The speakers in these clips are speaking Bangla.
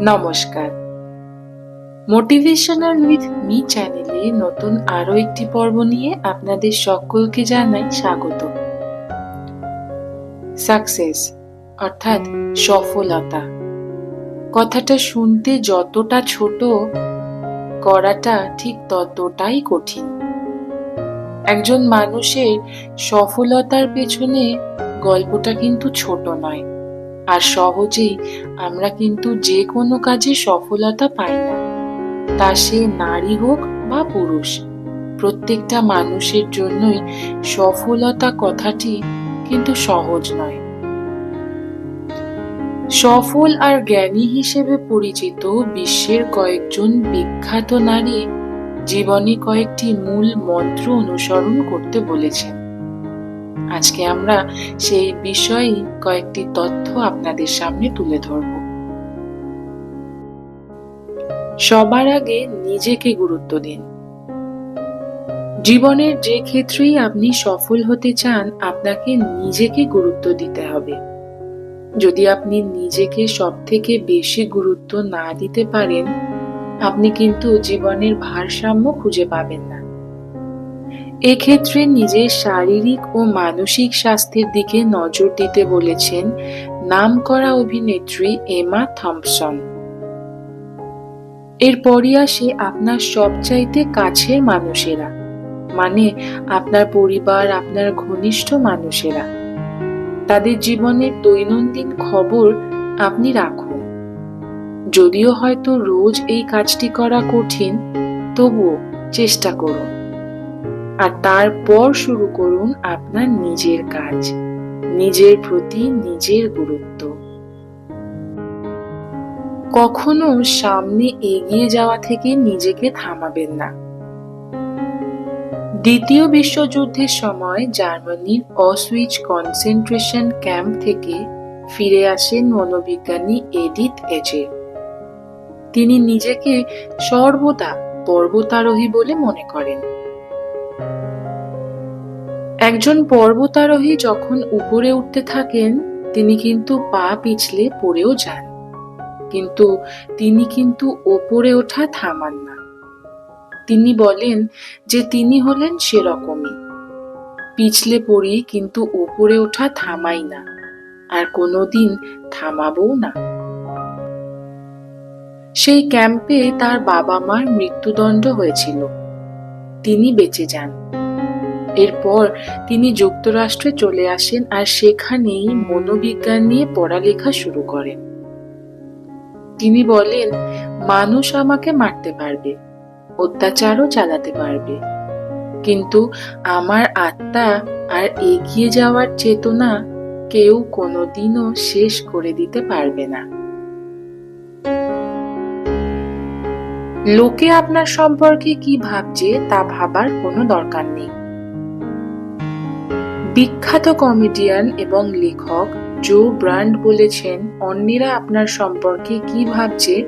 নমস্কার। মোটিভেশনাল উইথ মি চ্যানেলে নতুন আরও একটি পর্ব নিয়ে আপনাদের সকলকে জানাই স্বাগত। সাকসেস অর্থাৎ সফলতা। কথাটা শুনতে যতটা ছোট, করাটা ঠিক ততটাই কঠিন। একজন মানুষের সফলতার পেছনে গল্পটা কিন্তু ছোট নয়। আর সহজেই আমরা কিন্তু যে কোনো কাজে সফলতা পাই না। তা সে নারী হোক বা পুরুষ, প্রত্যেকটা মানুষের জন্যই সফলতা কথাটি কিন্তু সহজ নয়। সফল আর জ্ঞানী হিসেবে পরিচিত বিশ্বের কয়েকজন বিখ্যাত নারী জীবনে কয়েকটি মূল মন্ত্র অনুসরণ করতে বলেছেন। আজকে আমরা সেই বিষয়ে কয়েকটি তথ্য আপনাদের সামনে তুলে ধরব। সবার আগে নিজেকে গুরুত্ব দিন। জীবনের যে ক্ষেত্রেই আপনি সফল হতে চান, আপনাকে নিজেকে গুরুত্ব দিতে হবে। যদি আপনি নিজেকে সব থেকে বেশি গুরুত্ব না দিতে পারেন, আপনি কিন্তু জীবনের ভারসাম্য খুঁজে পাবেন না। এক্ষেত্রে নিজের শারীরিক ও মানসিক স্বাস্থ্যের দিকে নজর দিতে বলেছেন নামকরা অভিনেত্রী এমা থম্পসন এরপরই আসে আপনার সবচাইতে কাছের মানুষেরা মানে আপনার পরিবার, আপনার ঘনিষ্ঠ মানুষেরা। তাদের জীবনের দৈনন্দিন খবর আপনি রাখুন। যদিও হয়তো রোজ এই কাজটি করা কঠিন, তবুও চেষ্টা করুন। আর তারপর শুরু করুন আপনার নিজের কাজ, নিজের প্রতি নিজের গুরুত্ব। কখনো সামনে এগিয়ে যাওয়া থেকে নিজেকে থামাবেন না। দ্বিতীয় বিশ্বযুদ্ধের সময় জার্মানির অসুইচ কনসেন্ট্রেশন ক্যাম্প থেকে ফিরে আসেন মনোবিজ্ঞানী এডিথ এজে। তিনি নিজেকে সর্বদা পর্বতারোহী বলে মনে করেন। একজন পর্বতারোহী যখন উপরে উঠতে থাকেন, তিনি কিন্তু পা পিছলে পড়েও যান। কিন্তু তিনি কিন্তু ওপরে ওঠা থামান না। তিনি বলেন যে তিনি হলেন সেরকমই। পিছলে পড়ি কিন্তু উপরে ওঠা থামাই না, আর কোনোদিন থামাবও না। সেই ক্যাম্পে তার বাবা মার মৃত্যুদণ্ড হয়েছিল। তিনি বেঁচে যান। এরপর তিনি যুক্তরাষ্ট্রে চলে আসেন আর সেখানেই মনোবিজ্ঞান নিয়ে পড়ালেখা শুরু করেন। তিনি বলেন, মানুষ আমাকে মারতে পারবে, অত্যাচারও চালাতে পারবে, কিন্তু আমার আত্মা আর এগিয়ে যাওয়ার চেতনা কেউ কোনোদিনও শেষ করে দিতে পারবে না। লোকে আপনার সম্পর্কে কি ভাবছে তা ভাবার কোনো দরকার নেই। বিখ্যাত কমেডিয়ান এবং লেখক জো ব্রান্ড বলেছেন, অন্যেরা আপনার সম্পর্কে কি ভাবছে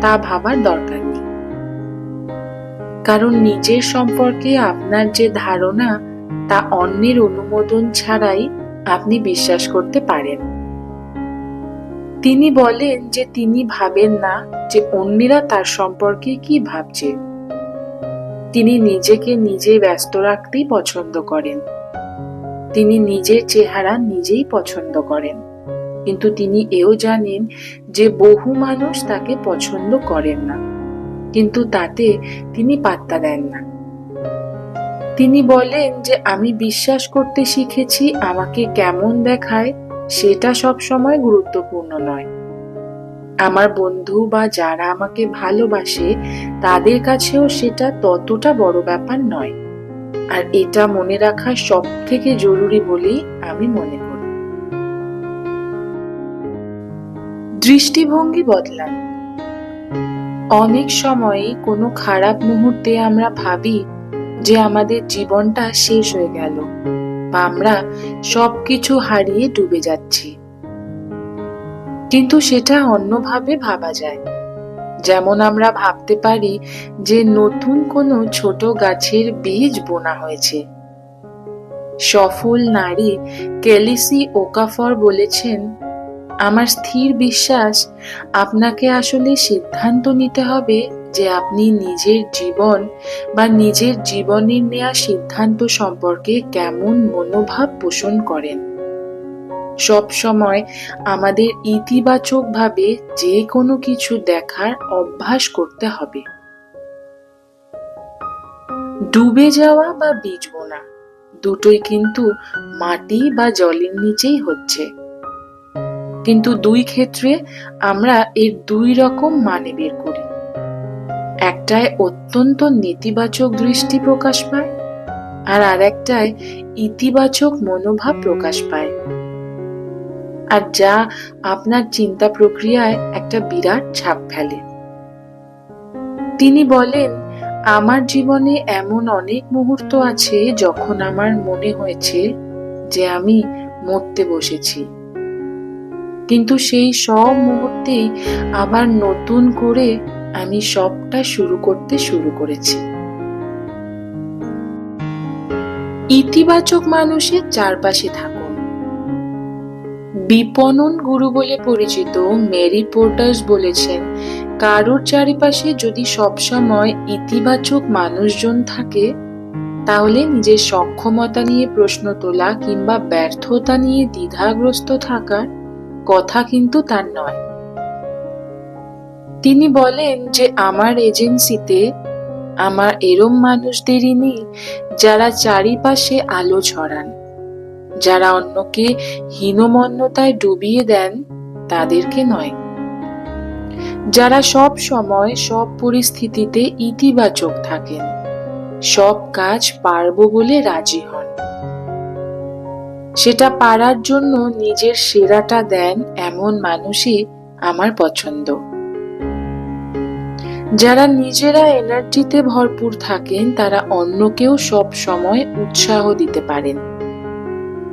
তা ভাবার দরকার নেই। কারণ নিজের সম্পর্কে আপনার যে ধারণা, তা অন্যের অনুমোদন ছাড়াই আপনি বিশ্বাস করতে পারেন। তিনি বলেন যে তিনি ভাবেন না যে অন্যেরা তার সম্পর্কে কি ভাবছে। তিনি নিজেকে নিজে ব্যস্ত রাখতেই পছন্দ করেন। তিনি নিজের চেহারা নিজেই পছন্দ করেন। কিন্তু তিনি এও জানেন যে বহু মানুষ তাকে পছন্দ করেন না। কিন্তু তাতে তিনি পাত্তা দেন না। তিনি বলেন যে, আমি বিশ্বাস করতে শিখেছি আমাকে কেমন দেখায়, সেটা সব সময় গুরুত্বপূর্ণ নয়। আমার বন্ধু বা যারা আমাকে ভালোবাসে, তাদের কাছেও সেটা ততটা বড় ব্যাপার নয়। আর এটা মনে রাখা সব থেকে জরুরি বলেই আমি মনে করি। দৃষ্টিভঙ্গি বদলান। অনেক সময় কোনো খারাপ মুহূর্তে আমরা ভাবি যে আমাদের জীবনটা শেষ হয়ে গেল বা আমরা সবকিছু হারিয়ে ডুবে যাচ্ছি। কিন্তু সেটা অন্যভাবে ভাবা যায়। যেমন আমরা ভাবতে পারি যে নতুন কোনো ছোট গাছের বীজ বোনা হয়েছে। সফল নারী কেলিসি ওকাফর বলেছেন, আমার স্থির বিশ্বাস, আপনাকে আসলে সিদ্ধান্ত নিতে হবে যে আপনি নিজের জীবন বা নিজের জীবনের নেওয়া সিদ্ধান্ত সম্পর্কে কেমন মনোভাব পোষণ করেন। সব সময় আমাদের ইতিবাচকভাবে যে কোনো কিছু দেখার অভ্যাস করতে হবে। ডুবে যাওয়া বা বীজ বোনা দুটোই কিন্তু মাটি বা জলের নিচেই হচ্ছে। কিন্তু দুই ক্ষেত্রে আমরা এর দুই রকম মানে বের করি। একটায় অত্যন্ত নেতিবাচক দৃষ্টি প্রকাশ পায়, আর আরেকটায় ইতিবাচক মনোভাব প্রকাশ পায়। আর যা আপনার চিন্তা প্রক্রিয়ায় একটা বিরাট ছাপ ফেলে। তিনি বলেন, আমার জীবনে এমন অনেক মুহূর্ত আছে যখন আমার মনে হয়েছে যে আমি মরতে বসেছি। কিন্তু সেই সব মুহূর্তেই আবার নতুন করে আমি সবটা শুরু করতে শুরু করেছি। ইতিবাচক মানুষের চারপাশে থাকুন। বিপণন গুরু বলে পরিচিত মেরি পোর্টাস বলেছেন, কারোর চারিপাশে যদি সবসময় ইতিবাচক মানুষজন থাকে, তাহলে নিজের সক্ষমতা নিয়ে প্রশ্ন তোলা কিংবা ব্যর্থতা নিয়ে দ্বিধাগ্রস্ত থাকার কথা কিন্তু তার নয়। তিনি বলেন যে আমার এজেন্সিতে আমার এরম মানুষদেরই নেই যারা চারিপাশে আলো ছড়ান। যারা অন্যকে হীনমন্যতায় ডুবিয়ে দেন, তাদেরকে নয়। যারা সব সময় সব পরিস্থিতিতে ইতিবাচক থাকেন, সব কাজ পারব বলে রাজি হন। সেটা পারার জন্য নিজের সেরাটা দেন এমন মানুষই আমার পছন্দ। যারা নিজেরা এনার্জিতে ভরপুর থাকেন, তারা অন্যকেও সব সময় উৎসাহ দিতে পারেন।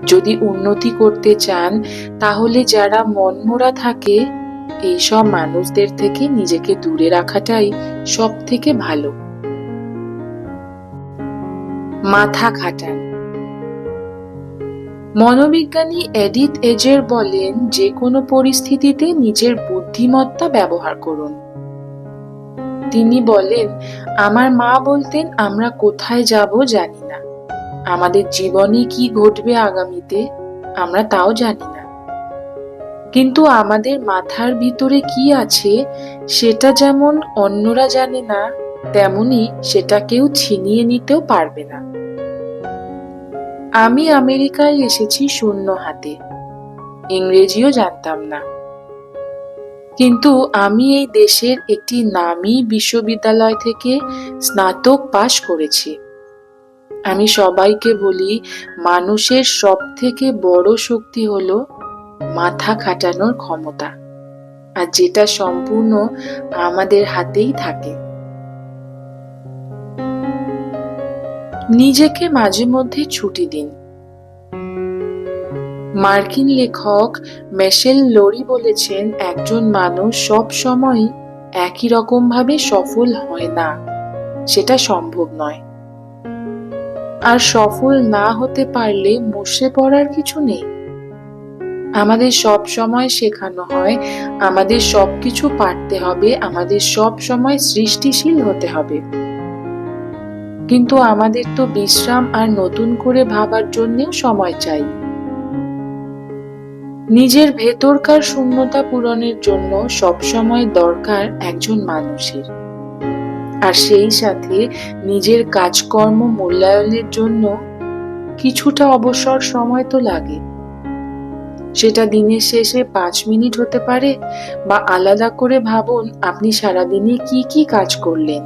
যদি উন্নতি করতে চান, তাহলে যারা মনমোরা থাকে, এইসব মানুষদের থেকে নিজেকে দূরে রাখাটাই সব থেকে ভালো। মাথা খাটান। মনোবিজ্ঞানী এডিথ এজের বলেন যে কোনো পরিস্থিতিতে নিজের বুদ্ধিমত্তা ব্যবহার করুন। তিনি বলেন, আমার মা বলতেন, আমরা কোথায় যাব জানি না। আমাদের জীবনে কি ঘটবে আগামীতে, আমরা তাও জানি না। কিন্তু আমাদের মাথার ভিতরে কি আছে, সেটা যেমন অন্যরা জানে না, তেমনি সেটা কেউ ছিনিয়ে নিতেও পারবে না। আমি আমেরিকায় এসেছি শূন্য হাতে, ইংরেজিও জানতাম না। কিন্তু আমি এই দেশের একটি নামী বিশ্ববিদ্যালয় থেকে স্নাতক পাশ করেছি। আমি সবাইকে বলি, মানুষের সব থেকে বড় শক্তি হলো মাথা খাটানোর ক্ষমতা। আর যেটা সম্পূর্ণ আমাদের হাতেই থাকে। নিজেকে মাঝে মধ্যে ছুটি দিন। মার্কিন লেখক মেশেল লোরি বলেছেন, একজন মানুষ সব সময় একই রকম ভাবে সফল হয় না। সেটা সম্ভব নয়। আর সফল না হতে পারলে মুষড়ে পড়ার কিছু নেই। আমাদের সব সময় শেখানো হয়, আমাদের সবকিছু পারতে হবে, আমাদের সব সময় সৃষ্টিশীল হতে হবে। কিন্তু আমাদের তো বিশ্রাম আর নতুন করে ভাবার জন্যেও সময় চাই। নিজের ভেতরকার শূন্যতা পূরণের জন্য সবসময় দরকার একজন মানুষের। আর সেই সাথে নিজের কাজকর্ম মূল্যায়নের জন্য কিছুটা অবসর সময় তো লাগে। সেটা দিনের শেষে পাঁচ মিনিট হতে পারে বা আলাদা করে ভাবুন আপনি সারাদিনে কি কি কাজ করলেন,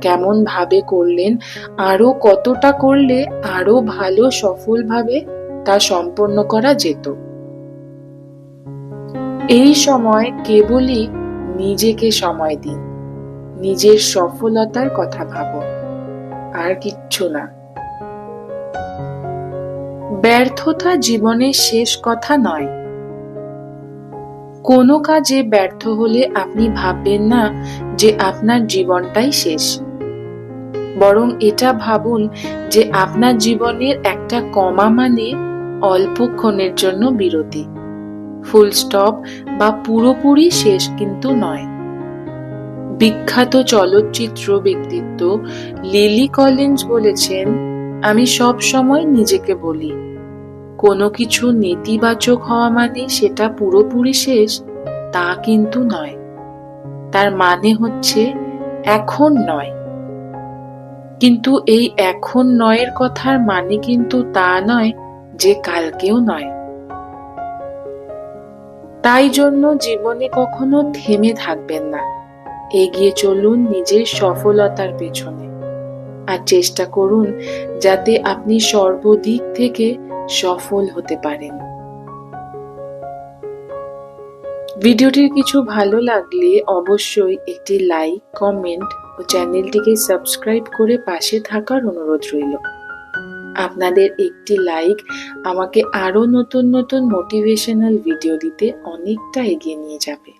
কেমন ভাবে করলেন, আরও কতটা করলে আরও ভালো সফলভাবে তা সম্পন্ন করা যেত। এই সময় কেবলই নিজেকে সময় দিন। নিজের সফলতার কথা ভাবো। আর কিচ্ছু না। ব্যর্থতা জীবনের শেষ কথা নয়। কোনো কাজে ব্যর্থ হলে আপনি ভাববেন না যে আপনার জীবনটাই শেষ। বরং এটা ভাবুন যে আপনার জীবনের একটা কমা মানে অল্পক্ষণের জন্য বিরতি। ফুল স্টপ বা পুরোপুরি শেষ কিন্তু নয়। বিখ্যাত চলচ্চিত্র ব্যক্তিত্ব লিলি কলিন্স বলেছেন, আমি সব সময় নিজেকে বলি। কোনো কিছু নেতিবাচক হওয়া মানে সেটা পুরোপুরি শেষ, তা কিন্তু নয়। তার মানে হচ্ছে এখন নয়। কিন্তু এই এখন নয়ের কথার মানে কিন্তু তা নয় যে কালকেও নয়। তাই জন্য জীবনে কখনো থেমে থাকবেন না। এগিয়ে চলুন নিজের সফলতার পেছনে। আর চেষ্টা করুন যাতে আপনি সর্বদিক থেকে সফল হতে পারেন। ভিডিওটির কিছু ভালো লাগলে অবশ্যই একটি লাইক, কমেন্ট ও চ্যানেলটিকে সাবস্ক্রাইব করে পাশে থাকার অনুরোধ রইল। আপনাদের একটি লাইক আমাকে আরও নতুন নতুন মোটিভেশনাল ভিডিও দিতে অনেকটা এগিয়ে নিয়ে যাবে।